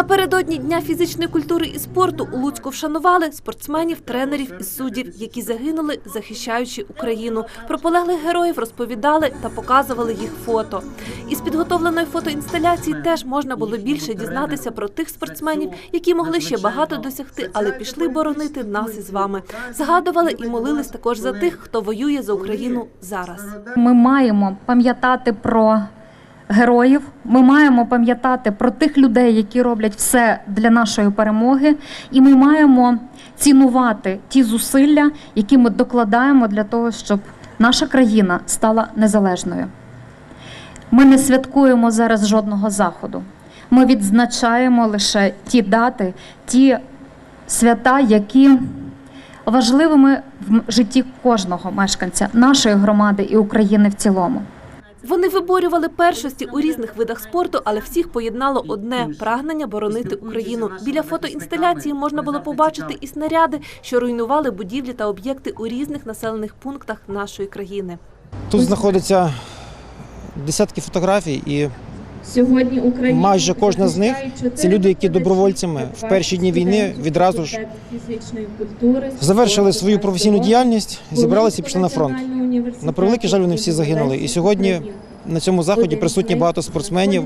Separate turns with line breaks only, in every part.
Напередодні Дня фізичної культури і спорту у Луцьку вшанували спортсменів, тренерів і суддів, які загинули, захищаючи Україну. Про полеглих героїв розповідали та показували їх фото. Із підготовленої фотоінсталяції теж можна було більше дізнатися про тих спортсменів, які могли ще багато досягти, але пішли боронити нас із вами. Згадували і молились також за тих, хто воює за Україну зараз.
Ми маємо пам'ятати про героїв. Ми маємо пам'ятати про тих людей, які роблять все для нашої перемоги, і ми маємо цінувати ті зусилля, які ми докладаємо для того, щоб наша країна стала незалежною. Ми не святкуємо зараз жодного заходу. Ми відзначаємо лише ті дати, ті свята, які важливими в житті кожного мешканця нашої громади і України в цілому.
Вони виборювали першості у різних видах спорту, але всіх поєднало одне прагнення боронити Україну. Біля фотоінсталяції можна було побачити і снаряди, що руйнували будівлі та об'єкти у різних населених пунктах нашої країни.
Тут знаходяться десятки фотографій, і
Сьогодні Україна
Майже кожна з них це люди, які добровольцями в перші дні війни відразу ж завершили свою професійну діяльність, зібралися і пішли на фронт. На превеликий жаль, вони всі загинули. І сьогодні на цьому заході присутні багато спортсменів,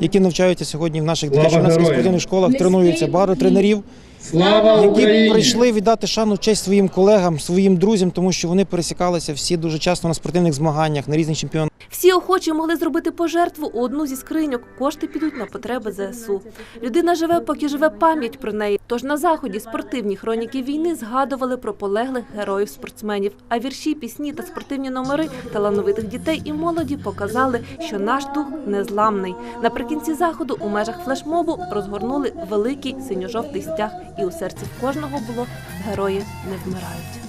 які навчаються сьогодні в наших дитячо-юнацьких спортивних школах, тренуються багато тренерів,
Слава
які прийшли віддати шану честь своїм колегам, своїм друзям, тому що вони пересікалися всі дуже часто на спортивних змаганнях, на різних чемпіонатах.
Всі охочі могли зробити пожертву у одну зі скриньок. Кошти підуть на потреби ЗСУ. Людина живе, поки живе пам'ять про неї. Тож на заході спортивні хроніки війни згадували про полеглих героїв спортсменів. А вірші, пісні та спортивні номери талановитих дітей і молоді показали, що наш дух незламний. Наприкінці заходу у межах флешмобу розгорнули великий синьо-жовтий стяг, і у серці кожного було герої не вмирають.